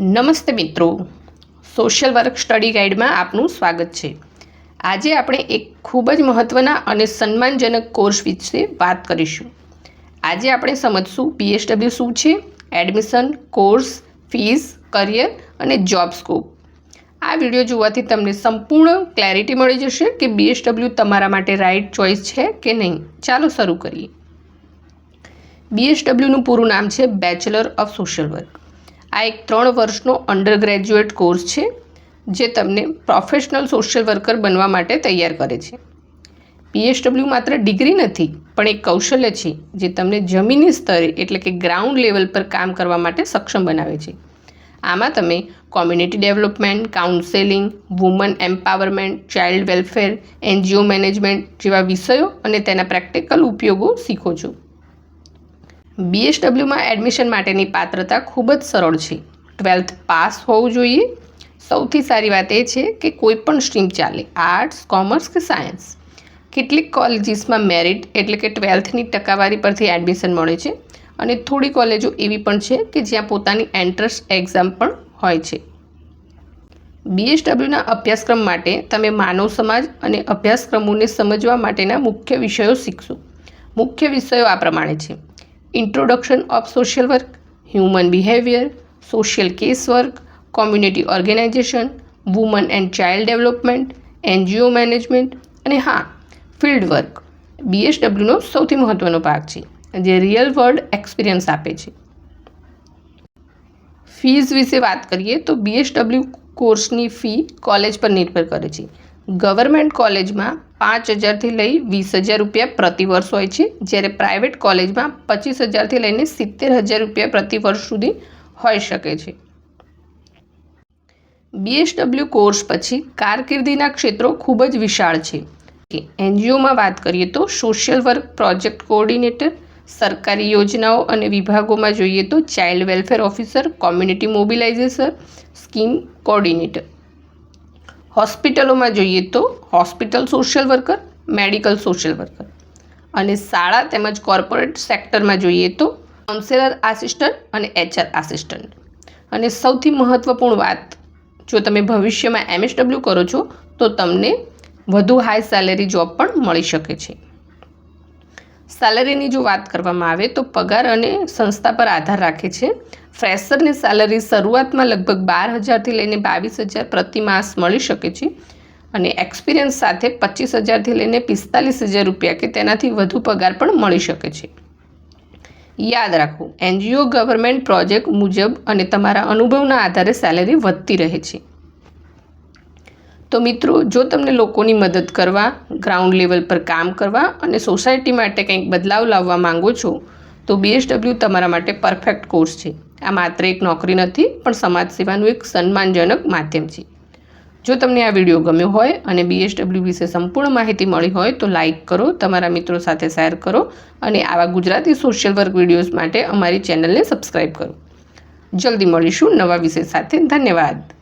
નમસ્તે મિત્રો. Social work study ગાઈડમાં આપનું સ્વાગત છે. આજે આપણે એક ખૂબ જ મહત્ત્વના અને સન્માનજનક કોર્સ વિશે વાત કરીશું. આજે આપણે સમજશું પીએચડબલ્યુ શું છે, એડમિશન, કોર્સ ફીસ કરિયર અને જોબ સ્કોપ. આ વીડિયો જોવાથી તમને સંપૂર્ણ ક્લેરિટી મળી જશે કે બીએસડબલ્યુ તમારા માટે રાઇટ ચોઇસ છે કે નહીં. ચાલો શરૂ કરીએ. બીએસડબલ્યુનું પૂરું નામ છે બેચલર ઓફ સોશિયલ વર્ક. આ એક ત્રણ વર્ષનો અંડર ગ્રેજ્યુએટ કોર્સ છે, જે તમને પ્રોફેશનલ સોશિયલ વર્કર બનવા માટે તૈયાર કરે છે. પીએચડબલ્યુ માત્ર ડિગ્રી નથી, પણ એક કૌશલ્ય છે, જે તમને જમીની સ્તરે એટલે કે ગ્રાઉન્ડ લેવલ પર કામ કરવા માટે સક્ષમ બનાવે છે. આમાં તમે community development counselling woman empowerment child welfare NGO management જેવા વિષયો અને તેના પ્રેક્ટિકલ ઉપયોગો શીખો છો. બીએચડબલ્યુમાં એડમિશન માટેની પાત્રતા ખૂબ જ સરળ છે. ટ્વેલ્થ પાસ હોવું જોઈએ. સૌથી સારી વાત એ છે કે કોઈ પણ સ્ટ્રીમ ચાલે, આર્ટ્સ, કોમર્સ કે સાયન્સ. કેટલીક કોલેજીસમાં મેરિટ એટલે કે ટ્વેલ્થની ટકાવારી પરથી એડમિશન મળે છે અને થોડી કોલેજો એવી પણ છે કે જ્યાં પોતાની એન્ટ્રન્સ એક્ઝામ પણ હોય છે. બીએસડબલ્યુના અભ્યાસક્રમ માટે તમે માનવ સમાજ અને અભ્યાસક્રમોને સમજવા માટેના મુખ્ય વિષયો શીખશો. મુખ્ય વિષયો આ પ્રમાણે છે. Introduction of social work human behaviour social case work community organisation woman and child development NGO management અને હા ફિલ્ડ વર્ક બીએસડબલ્યુનો સૌથી મહત્ત્વનો ભાગ છે, જે રિયલ વર્લ્ડ એક્સપિરિયન્સ આપે છે. ફીઝ વિશે વાત કરીએ તો બીએસડબલ્યુ કોર્સની ફી કોલેજ પર નિર્ભર કરે છે. ગવર્મેન્ટ કોલેજમાં પાંચ હજારથી લઈ વીસ હજાર રૂપિયા પ્રતિ વર્ષ હોય છે. જ્યારે પ્રાઇવેટ કોલેજમાં પચીસ હજારથી લઈને સિત્તેર હજાર રૂપિયા પ્રતિ વર્ષ સુધી હોઈ શકે છે. બીએસડબલ્યુ કોર્સ પછી કારકિર્દીના ક્ષેત્રો ખૂબ જ વિશાળ છે. એનજીઓમાં વાત કરીએ તો સોશિયલ વર્ક, પ્રોજેક્ટ કોઓર્ડિનેટર, સરકારી યોજનાઓ અને વિભાગોમાં જોઈએ તો child welfare officer, community mobilisation scheme coordinator. હોસ્પિટલોમાં જોઈએ તો hospital social worker, medical social worker. અને શાળા તેમજ કોર્પોરેટ સેક્ટરમાં જોઈએ તો કાઉન્સેલર આસિસ્ટન્ટ અને એચઆર આસિસ્ટન્ટ. અને સૌથી મહત્ત્વપૂર્ણ વાત, જો તમે ભવિષ્યમાં એમએસડબલ્યુ કરો છો, તો તમને વધુ હાઈ સેલેરી જોબ પણ મળી શકે છે. સેલરીની જો વાત કરવામાં આવે તો પગાર અને સંસ્થા પર આધાર રાખે છે. ફ્રેશરની સેલરી શરૂઆતમાં લગભગ બાર હજારથી લઈને બાવીસ હજાર પ્રતિ માસ મળી શકે છે અને એક્સપિરિયન્સ સાથે પચીસ હજારથી લઈને પિસ્તાલીસ હજાર રૂપિયા કે તેનાથી વધુ પગાર પણ મળી શકે છે. યાદ રાખો એનજીઓ ગવર્મેન્ટ પ્રોજેક્ટ મુજબ અને તમારા અનુભવના આધારે સેલેરી વધતી રહે છે. તો મિત્રો, જો તમને લોકોની મદદ કરવા ગ્રાઉન્ડ લેવલ પર કામ કરવા અને સોસાયટી માટે કંઈક બદલાવ લાવવા માંગો છો, તો બીએસડબલ્યુ તમારા માટે પરફેક્ટ કોર્સ છે. આ માત્ર એક નોકરી નથી, પણ સમાજ સેવાનું એક સન્માનજનક માધ્યમ છે. જો તમને આ વીડિયો ગમ્યો હોય અને બીએસડબલ્યુ વિશે સંપૂર્ણ માહિતી મળી હોય, તો લાઇક કરો, તમારા મિત્રો સાથે શેર કરો અને આવા ગુજરાતી સોશિયલ વર્ક વિડીયોઝ માટે અમારી ચેનલને સબસ્ક્રાઈબ કરો. જલ્દી મળીશું નવા વિષય સાથે. ધન્યવાદ.